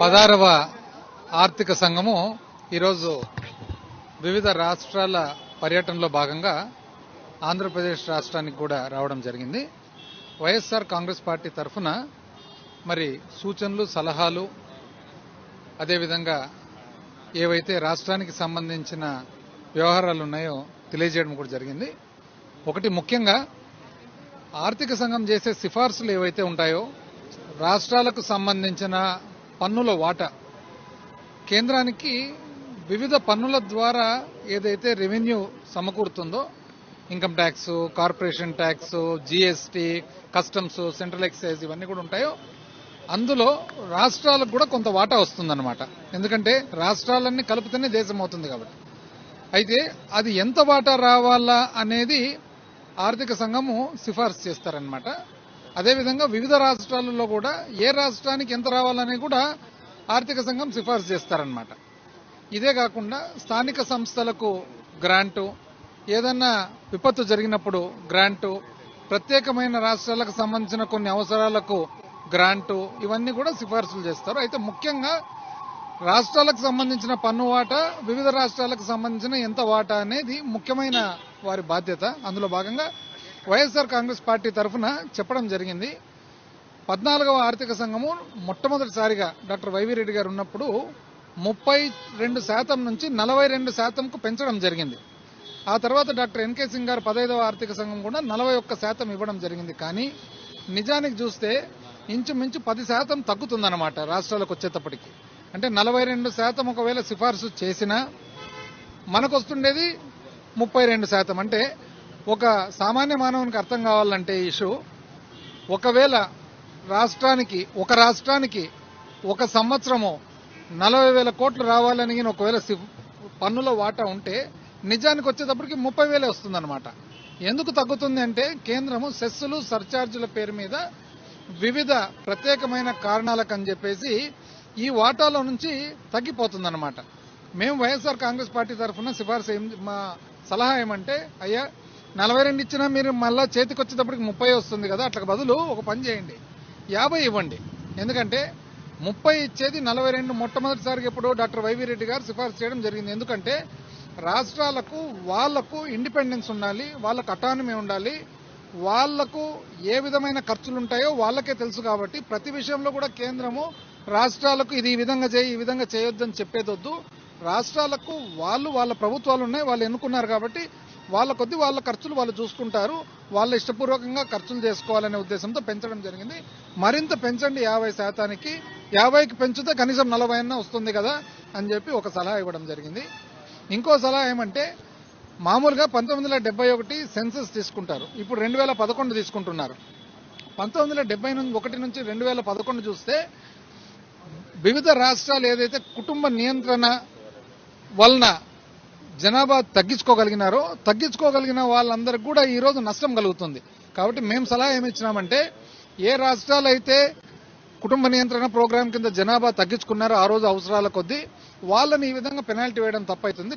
పదారవ ఆర్థిక సంఘము ఈరోజు వివిధ రాష్ట్రాల పర్యటనలో భాగంగా ఆంధ్రప్రదేశ్ రాష్ట్రానికి కూడా రావడం జరిగింది. వైఎస్ఆర్ కాంగ్రెస్ పార్టీ తరఫున మరి సూచనలు సలహాలు అదేవిధంగా ఏవైతే రాష్ట్రానికి సంబంధించిన వ్యవహారాలు ఉన్నాయో తెలియజేయడం కూడా జరిగింది. ఒకటి ముఖ్యంగా ఆర్థిక సంఘం చేసే సిఫార్సులు ఏవైతే ఉంటాయో రాష్ట్రాలకు సంబంధించిన పన్నుల వాటా. కేంద్రానికి వివిధ పన్నుల ద్వారా ఏదైతే revenue సమకూరుతుందో income tax corporation tax GST customs central excise ఇవన్నీ కూడా ఉంటాయో అందులో రాష్ట్రాలకు కూడా కొంత వాటా వస్తుందన్నమాట. ఎందుకంటే రాష్ట్రాలన్నీ కలిపితేనే దేశం అవుతుంది కాబట్టి. అయితే అది ఎంత వాటా రావాలా అనేది ఆర్థిక సంఘము సిఫార్సు చేస్తారనమాట అదేవిధంగా వివిధ రాష్ట్రాలలో కూడా ఏ రాష్ట్రానికి ఎంత రావాలని కూడా ఆర్థిక సంఘం సిఫార్సు చేస్తారనమాట ఇదే కాకుండా స్థానిక సంస్థలకు గ్రాంటు ఏదన్నా విపత్తు జరిగినప్పుడు గ్రాంటు ప్రత్యేకమైన రాష్ట్రాలకు సంబంధించిన కొన్ని అవసరాలకు గ్రాంటు ఇవన్నీ కూడా సిఫార్సులు చేస్తారు. అయితే ముఖ్యంగా రాష్ట్రాలకు సంబంధించిన పన్ను వాటా వివిధ రాష్ట్రాలకు సంబంధించిన ఎంత వాటా అనేది ముఖ్యమైన వారి బాధ్యత. అందులో భాగంగా వైఎస్ఆర్ కాంగ్రెస్ పార్టీ తరఫున చెప్పడం జరిగింది. పద్నాలుగవ ఆర్థిక సంఘము మొట్టమొదటిసారిగా డాక్టర్ వైవి రెడ్డి గారు ఉన్నప్పుడు ముప్పై రెండు శాతం నుంచి నలభై రెండు శాతంకు పెంచడం జరిగింది. ఆ తర్వాత డాక్టర్ ఎన్కే సింగ్ గారు పదహైదవ ఆర్థిక సంఘం కూడా నలభై ఒక్క శాతం ఇవ్వడం జరిగింది. కానీ నిజానికి చూస్తే ఇంచుమించు పది శాతం తగ్గుతుందన్నమాట రాష్ట్రాలకు వచ్చేటప్పటికి. అంటే నలభై రెండు శాతం ఒకవేళ సిఫార్సు చేసినా మనకు వస్తుండేది ముప్పై రెండు శాతం. అంటే ఒక సామాన్య మానవునికి అర్థం కావాలంటే ఇష్యూ ఒకవేళ రాష్ట్రానికి ఒక రాష్ట్రానికి ఒక సంవత్సరము నలభై వేల కోట్లు రావాలని గిన ఒకవేళ పన్నుల వాటా ఉంటే నిజానికి వచ్చేటప్పటికి ముప్పై వేలే వస్తుందన్నమాట. ఎందుకు తగ్గుతుంది అంటే కేంద్రము సెస్సులు సర్చార్జుల పేరు మీద వివిధ ప్రత్యేకమైన కారణాలకు అని చెప్పేసి ఈ వాటాలో నుంచి తగ్గిపోతుందన్నమాట. మేము వైఎస్ఆర్ కాంగ్రెస్ పార్టీ తరఫున సిఫార్సు మా సలహా ఏమంటే అయ్యా నలభై రెండు ఇచ్చినా మీరు మళ్ళీ చేతికి వచ్చేటప్పటికి ముప్పై వస్తుంది కదా అట్లా బదులు ఒక పని చేయండి. యాభై ఇవ్వండి. ఎందుకంటే ముప్పై ఇచ్చేది నలభై రెండు మొట్టమొదటిసారిగా ఎప్పుడు డాక్టర్ వైవి రెడ్డి గారు సిఫార్సు చేయడం జరిగింది. ఎందుకంటే రాష్ట్రాలకు వాళ్ళకు ఇండిపెండెన్స్ ఉండాలి వాళ్ళకు అటానమీ ఉండాలి వాళ్ళకు ఏ విధమైన ఖర్చులు ఉంటాయో వాళ్ళకే తెలుసు కాబట్టి ప్రతి విషయంలో కూడా కేంద్రము రాష్ట్రాలకు ఇది ఈ విధంగా చేయి ఈ విధంగా చేయొద్దని చెప్పేదొద్దు. రాష్ట్రాలకు వాళ్ళు వాళ్ళ ప్రభుత్వాలు ఉన్నాయి వాళ్ళు ఎన్నుకున్నారు కాబట్టి వాళ్ళ కొద్ది వాళ్ళ ఖర్చులు వాళ్ళు చూసుకుంటారు. వాళ్ళ ఇష్టపూర్వకంగా ఖర్చులు చేసుకోవాలనే ఉద్దేశంతో పెంచడం జరిగింది. మరింత పెంచండి యాభై శాతానికి. యాభైకి పెంచితే కనీసం నలభై అన్న వస్తుంది కదా అని చెప్పి ఒక సలహా ఇవ్వడం జరిగింది. ఇంకో సలహా ఏమంటే మామూలుగా పంతొమ్మిది వందల ఒకటి సెన్సస్ తీసుకుంటారు. ఇప్పుడు రెండు వేల పదకొండు తీసుకుంటున్నారు. పంతొమ్మిది వందల డెబ్బై నుంచి ఒకటి నుంచి రెండు వేల పదకొండు చూస్తే వివిధ రాష్ట్రాలు ఏదైతే కుటుంబ నియంత్రణ వలన జనాభా తగ్గించుకోగలిగినారో తగ్గించుకోగలిగిన వాళ్ళందరికీ కూడా ఈ రోజు నష్టం కలుగుతుంది. కాబట్టి మేము సలహా ఏమి ఇచ్చినామంటే ఏ రాష్ట్రాలు అయితే కుటుంబ నియంత్రణ ప్రోగ్రాం కింద జనాభా తగ్గించుకున్నారో ఆ రోజు అవసరాల కొద్దీ వాళ్ళని ఈ విధంగా పెనాల్టీ వేయడం తప్పైతుంది.